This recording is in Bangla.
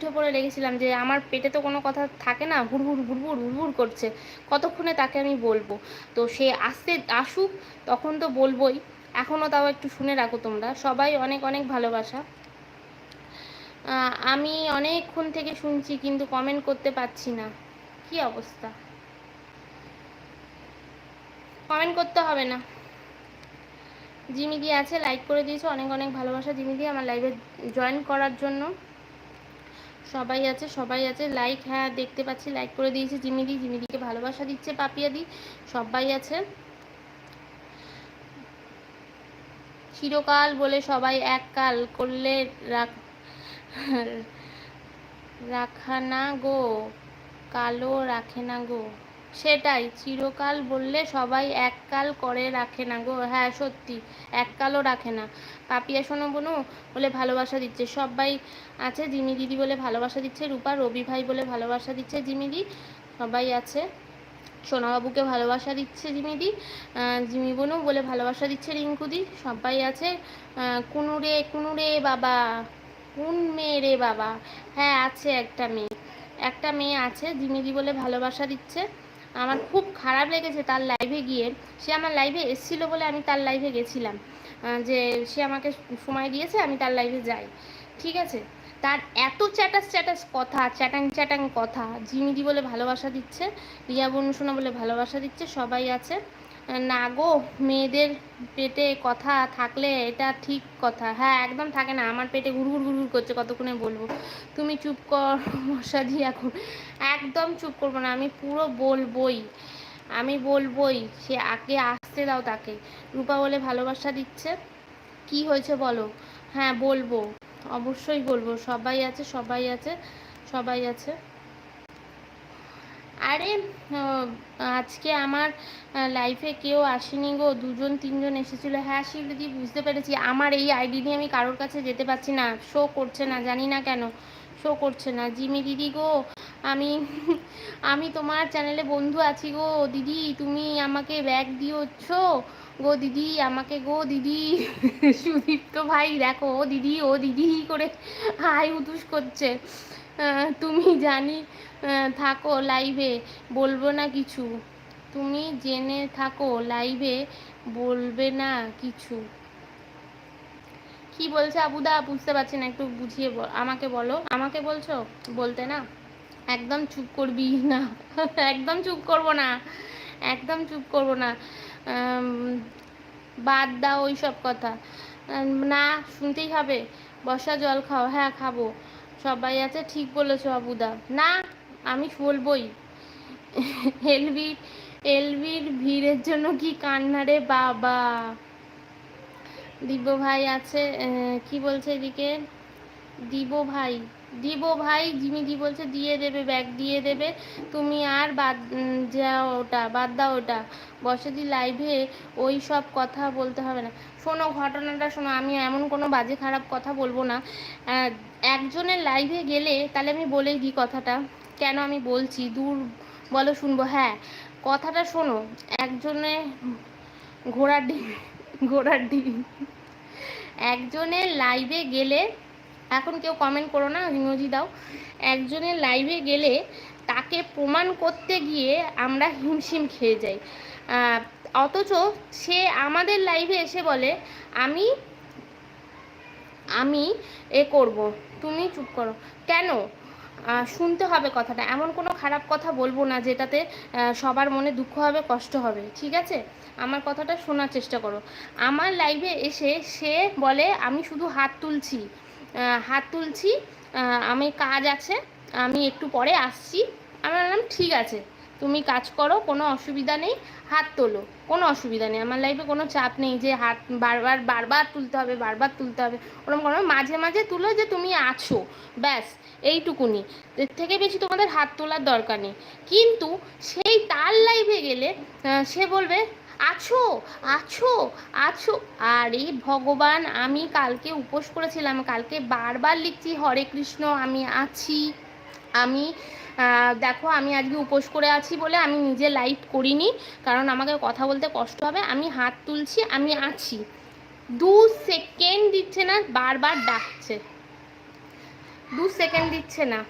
উঠে পড়ে লেগেছিলাম যে আমার পেটে তো কোনো কথা থাকে না হুড়হুড় হুড়হুড় হুড়হুড় করছে। কতক্ষণে তাকে আমি বলব? তো সে আসতে আসুক, তখন তো বলবোই। এখনও তাও একটু শুনে রাখো তোমরা। সবাই অনেক অনেক ভালোবাসা। আমি অনেকক্ষণ থেকে শুনছি কিন্তু কমেন্ট করতে পারছি না। কি অবস্থা? কমেন্ট করতে হবে না। জিমিদি আছে লাইক করে দিয়েছ। অনেক অনেক ভালোবাসা জিমিদি আমার লাইভে জয়েন করার জন্য। সবাই আছে সবাই আছে। লাইক হ্যাঁ দেখতে পাচ্ছি। লাইক করে দিয়েছে জিমিদি জিমিদিকে ভালোবাসা দিচ্ছে পাপিয়াদি সবাই আছে। চিরকাল বলে সবাই এক কাল করলে রাখ রাখা না গো, কালো রাখে না গো। সেটাই, চিরকাল বললে সবাই এককাল করে রাখে না গো। হ্যাঁ সত্যি এককালও রাখে না। পাপিয়া শোনো বনু, বলে ভালোবাসা দিচ্ছে। সবাই আছে, জিমি দিদি বলে ভালোবাসা দিচ্ছে, রূপা, রবি ভাই বলে ভালোবাসা দিচ্ছে জিমিদি সবাই আছে। সোনাবাবুকে ভালোবাসা দিচ্ছে জিমিদি জিমি বনু বলে ভালোবাসা দিচ্ছে রিঙ্কুদি সবাই আছে। কুনুরে কুনুরে বাবা, কোন মেয়ে রে বাবা? হ্যাঁ আছে একটা মেয়ে। একটা মেয়ে আছে জিমিদি বলে ভালোবাসা দিচ্ছে। আমার খুব খারাপ লেগেছে তার লাইভে গিয়ে। সে আমার লাইভে এসেছিল বলে আমি তার লাইভে গেছিলাম। যে সে আমাকে সময় দিয়েছে, আমি তার লাইভে যাই। ঠিক আছে? তার এত চ্যাটাস চ্যাটাস কথা, চ্যাটাং চ্যাটাং কথা, জিমিদি বলে ভালোবাসা দিচ্ছে, রিয়া বনুসোনা বলে ভালোবাসা দিচ্ছে, সবাই আছে। না গো, মেয়েদের পেটে কথা থাকলে এটা ঠিক কথা। হ্যাঁ একদম থাকে না, আমার পেটে ঘুরঘুর ঘুরঘুর করছে, কতক্ষণে বলব? তুমি চুপ কর, মশা দিয়ে এখন। একদম চুপ করব না, আমি পুরো বলবই, আমি বলবোই, সে আগে আসতে দাও তাকে। রূপা বলে ভালোবাসা দিচ্ছে। কি হয়েছে বলো? হ্যাঁ বলব, অবশ্যই বলব, সবাই আছে সবাই আছে সবাই আছে। আরে আজকে আমার লাইফে কেউ আসেনি গো। দুজন, তিনজন এসেছিল। হ্যাঁ শিবলিদি, বুঝতে পেরেছি। আমার এই আইডি নিয়ে আমি কারোর কাছে যেতে পারছি না। শো করছে না, জানি না কেন। শো করছে না। জিমি দিদি গো, আমি আমি তোমার চ্যানেলে বন্ধু আছি গো। দিদি, তুমি আমাকে ব্যাগ দিওছ গো দিদি, আমাকে গো দিদি। সুদীপ্ত ভাই, দেখো, ও দিদি ও দিদি করে হাই উতুস করছে। তুমি জানি থাকো লাইভে বলব না কিছু। তুমি জেনে থাকো লাইভে বলবে না কিছু। কি বলছে আবুদা বুঝতে পারছি না, একটু বুঝিয়ে আমাকে বলো। আমাকে বলছো? বলতে না। একদম চুপ করবি না। একদম চুপ করব না। একদম চুপ করব না। বাদ দাও ওই সব কথা না, শুনতেই হবে। বসা, জল খাও। হ্যাঁ খাব। সবাই আছে, ঠিক বলেছ আবুদা। না, আমি বলবই। এলবির এলবির ভিড়ের জন্য কি কান্না রে বাবা? দিব্য ভাই আছে কি বলছে এদিকে? দিব ভাই। দিব ভাই, জিমি দি বলছে দিয়ে দেবে ব্যাগ দিয়ে দেবে। তুমি আর বাদ যাও ওটা, বাদ দাও ওটা। বসেদি লাইভে ওই সব কথা বলতে হবে না। শোনো, ঘটনাটা শোনো, আমি এমন কোনো বাজে খারাপ কথা বলব না। একজনের লাইভে গেলে তাহলে আমি বলেই দিই কথাটা। কেন আমি বলছি? দূর, বলো শুনব হ্যাঁ। কথাটা শোনো, একজনে ঘোড়ার ডিম ঘোড়ার ডিম। একজনের লাইভে গেলে এখন কেউ কমেন্ট করো না, ইমোজি দাও। একজনের লাইভে গেলে তাকে প্রমাণ করতে গিয়ে আমরা হিমশিম খেয়ে যাই। অথচ সে আমাদের লাইভে এসে বলে, আমি আমি এ করব, তুমি চুপ করো। কেন? শুনতে হবে কথাটা। এমন কোনো খারাপ কথা বলব না যেটাতে সবার মনে দুঃখ হবে, কষ্ট হবে, ঠিক আছে? আমার কথাটা শোনার চেষ্টা করো। আমার লাইভে এসে সে বলে, আমি শুধু হাত তুলছি। হাত তুলছি। আমি কাজ আছে, আমি একটু পরে আসছি। আমি বললাম, ঠিক আছে, তুমি কাজ করো, কোনো অসুবিধা নেই, হাত তোলো। কোনো অসুবিধা নেই, আমার লাইফে কোনো চাপ নেই যে হাত বারবার বারবার তুলতে হবে, বারবার তুলতে হবে। ওরকম কোনো, মাঝে মাঝে তুলো যে তুমি আছো, ব্যাস, এইটুকুনি। এর থেকে বেশি তোমাদের হাত তোলার দরকার নেই। কিন্তু সেই তার লাইফে গেলে সে বলবে আছো আছো আছো। আরে ভগবান, আমি কালকে উপোস করেছিলাম, কালকে বারবার লিখছি, হরে কৃষ্ণ, আমি আছি। আমি দেখো, আমি আজকে উপোস করে আছি বলে আমি নিজে লাইভ করিনি, কারণ আমাকে কথা বলতে কষ্ট হবে। আমি হাত তুলছি, আমি আছি। দু সেকেন্ড দিচ্ছে না, বারবার ডাকছে। দু সেকেন্ড দিচ্ছে না।